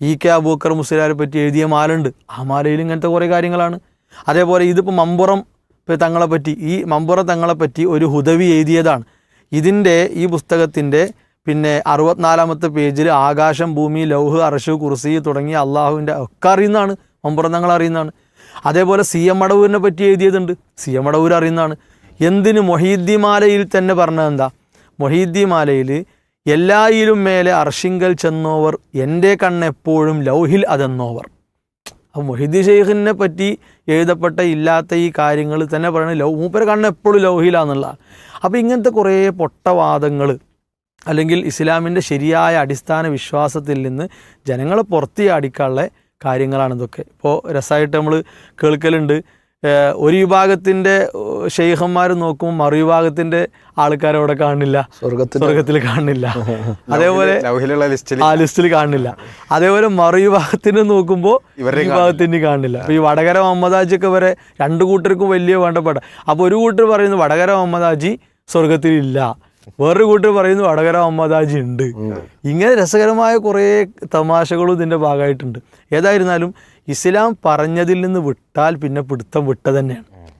E K Aboobacker മുസ്ലിയാരെ പറ്റി എഴുതിയ മാലുണ്ട് ആ മാലയിൽ ഇങ്ങനത്തെ കുറേ കാര്യങ്ങളാണ്. അതേപോലെ ഇതിപ്പോൾ മമ്പുറം തങ്ങളെ പറ്റി ഈ മമ്പുറം തങ്ങളെ പറ്റി ഒരു ഹുദവി എഴുതിയതാണ്. ഇതിന്റെ ഈ പുസ്തകത്തിന്റെ പിന്നെ അറുപത്തിനാലാമത്തെ പേജിൽ ആകാശം ഭൂമി ലൗഹ് അർഷു കുർസി തുടങ്ങി അള്ളാഹുവിന്റെ ഒക്കെ അറിയുന്നതാണ്. മമ്പുറം തങ്ങൾ അറിയുന്നതാണ്. അതേപോലെ സി എം അടവൂരിനെ പറ്റി എഴുതിയതുണ്ട്. സി എം അടവൂർ അറിയുന്നതാണ്. എന്തിന് മൊഹീദ്ദി മാലയിൽ തന്നെ പറഞ്ഞത് എന്താ മൊഹീദ്ദി മാലയിൽ എല്ലായിലും മേലെ അർഷിങ്കൽ ചെന്നോവർ എന്റെ കണ്ണെപ്പോഴും ലൗഹിൽ അതെന്നോവർ. അപ്പോൾ മൊഹിദ്ദി ഷെയ്ഖിനെ പറ്റി എഴുതപ്പെട്ട ഇല്ലാത്ത ഈ കാര്യങ്ങൾ തന്നെ പറയുന്നത് ലൗ മൂപ്പര കണ്ണെപ്പോഴും ലൗഹിലാന്നുള്ള അപ്പോൾ ഇങ്ങനത്തെ കുറേ പൊട്ടവാദങ്ങൾ അല്ലെങ്കിൽ ഇസ്ലാമിന്റെ ശരിയായ അടിസ്ഥാന വിശ്വാസത്തിൽ നിന്ന് ജനങ്ങളെ പുറത്തിയാടിക്കാനുള്ള കാര്യങ്ങളാണ് ഇതൊക്കെ. ഇപ്പോൾ രസമായിട്ട് നമ്മൾ കേൾക്കലുണ്ട് ഒരു വിഭാഗത്തിന്റെ ഷെയ്ഖന്മാർ നോക്കുമ്പോൾ മറു വിഭാഗത്തിന്റെ ആൾക്കാരെ അവിടെ കാണില്ല. സ്വർഗത്തിൽ കാണില്ല. അതേപോലെ ആ ലിസ്റ്റിൽ കാണുന്നില്ല അതേപോലെ മറു മറുവിഭാഗത്തിന് നോക്കുമ്പോൾ വിഭാഗത്തിന് കാണില്ല. ഈ വടകര മമ്മദാജിയൊക്കെ വരെ രണ്ട് കൂട്ടർക്കും വലിയ വേണ്ടപ്പെട്ട അപ്പോൾ ഒരു കൂട്ടർ പറയുന്നു വടകര മമ്മദാജി സ്വർഗത്തിലില്ല. വേറൊരു കൂട്ടർ പറയുന്നു വടകര മമ്മദാജി ഉണ്ട്. ഇങ്ങനെ രസകരമായ കുറേ തമാശകളും ഇതിന്റെ ഭാഗമായിട്ടുണ്ട്. ഏതായിരുന്നാലും ഇസ്ലാം പറഞ്ഞതിൽ നിന്ന് വിട്ടാൽ പിന്നെ പിടുത്തം വിട്ട തന്നെയാണ്.